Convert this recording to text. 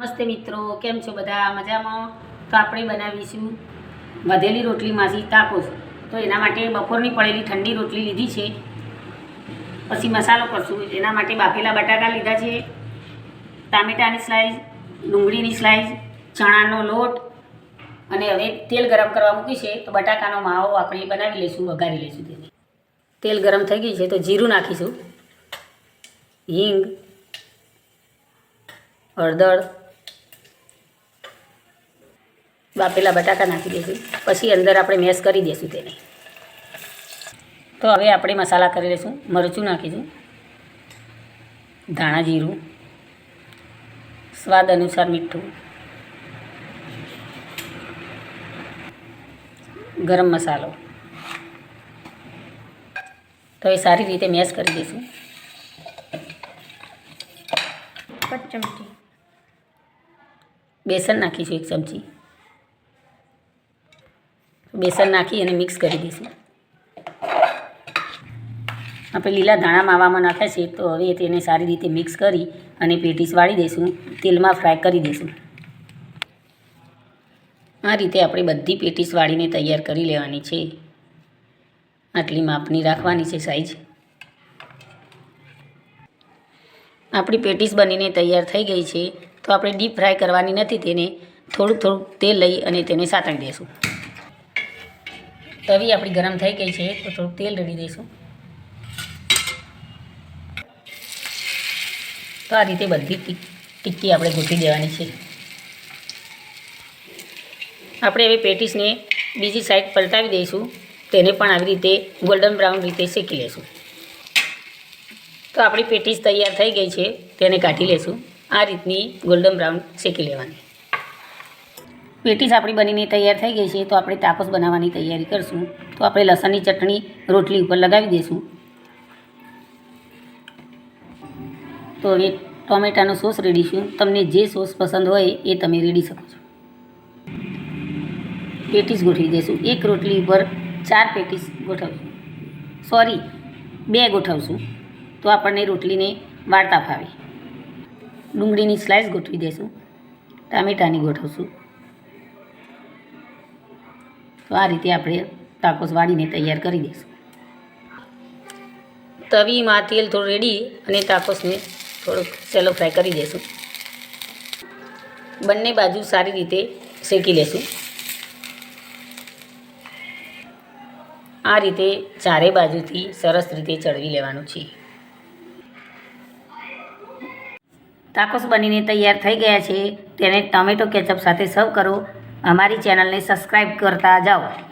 નમસ્તે મિત્રો, કેમ છો બધા? મજામાં? તો આપણે બનાવીશું વધેલી રોટલીમાંથી તાકોસ તો એના માટે બપોરની પડેલી ઠંડી રોટલી લીધી છે. પછી મસાલો કરશું. એના માટે બાફેલા બટાકા લીધા છે. ટામેટાની સ્લાઈસ ડુંગળીની સ્લાઈસ ચણાનો લોટ અને હવે તેલ ગરમ કરવા મૂકી છે. તો બટાકાનો માવો આપણે બનાવી લઈશું, વઘારી લઈશું તેને. તેલ ગરમ થઈ ગયું છે, તો જીરું નાખીશું. હિંગ, હળદર બાફેલા બટાકા નાખી દઈશું. પછી અંદર આપણે મેશ કરી દઈશું તેને. તો હવે આપણે મસાલા કરી લઈશું. મરચું નાખીશું. ધાણા જીરું. સ્વાદ અનુસાર મીઠું. ગરમ મસાલો. તો એ સારી રીતે મેશ કરી દઈશું. ચમચી. બેસન નાખીશું એક ચમચી. બેસન નાખી અને મિક્સ કરી દઈશું. આપણે લીલા ધાણા માવામાં નાખ્યા છે, તો હવે તેને સારી રીતે મિક્સ કરી અને પેટીસ વાળી દઈશું. તેલમાં ફ્રાય કરી દઈશું. આ રીતે આપણે બધી પેટીસ વાળીને તૈયાર કરી લેવાની છે. આટલી માપની રાખવાની છે સાઈઝ આપણી પેટીસ બનીને તૈયાર થઈ ગઈ છે, તો આપણે ડીપ ફ્રાય કરવાની નથી, તેને થોડુંક થોડુંક તેલ લઈ અને તેને સાતળી દઈશું. તવી આપણી ગરમ થઈ ગઈ છે, તો થોડુંક તેલ રેડી દઈશું. તો આ રીતે બધી ટીક, ટિક્કી આપણે ગૂંથી દેવાની છે. આપણે હવે પેટીસને બીજી સાઈડ પલટાવી દઈશું, તેને પણ આવી રીતે ગોલ્ડન બ્રાઉન રીતે શેકી લઈશું તો આપણી પેટીસ તૈયાર થઈ ગઈ છે, તેને કાઢી લેશું. આ રીતની ગોલ્ડન બ્રાઉન શેકી લેવાની. પેટીસ આપણી બનીને તૈયાર થઈ ગઈ છે, તો આપણે તાપસ બનાવવાની તૈયારી કરશું. તો આપણે લસણની ચટણી રોટલી ઉપર લગાવી દઈશું તો હવે ટોમેટાનો સોસ રેડીશું તમને જે સોસ પસંદ હોય એ તમે રેડી શકો છો. પેટીસ ગોઠવી દઈશું એક રોટલી ઉપર ચાર પેટીસ ગોઠવશું. સોરી, બે ગોઠવશું. તો આપણને રોટલીને વાળતા ફાવે. ડુંગળીની સ્લાઇસ ગોઠવી દઈશું ટામેટાની ગોઠવશું. તો આ રીતે આપણે તાકોસ વાળીને તૈયાર કરી દઈશું. તવીમાં તેલ થોડું રેડી અને તાકોસને થોડુંક સેલો ફ્રાય કરી દઈશું. બંને બાજુ સારી રીતે શેકી લેશું. આ રીતે ચારે બાજુથી સરસ રીતે ચડવી લેવાનું છે. તાકોસ બનીને તૈયાર થઈ ગયા છે. તેને ટમેટો કેચઅપ સાથે સર્વ કરો. અમારી ચેનલને સબસ્ક્રાઈબ કરતા જાઓ.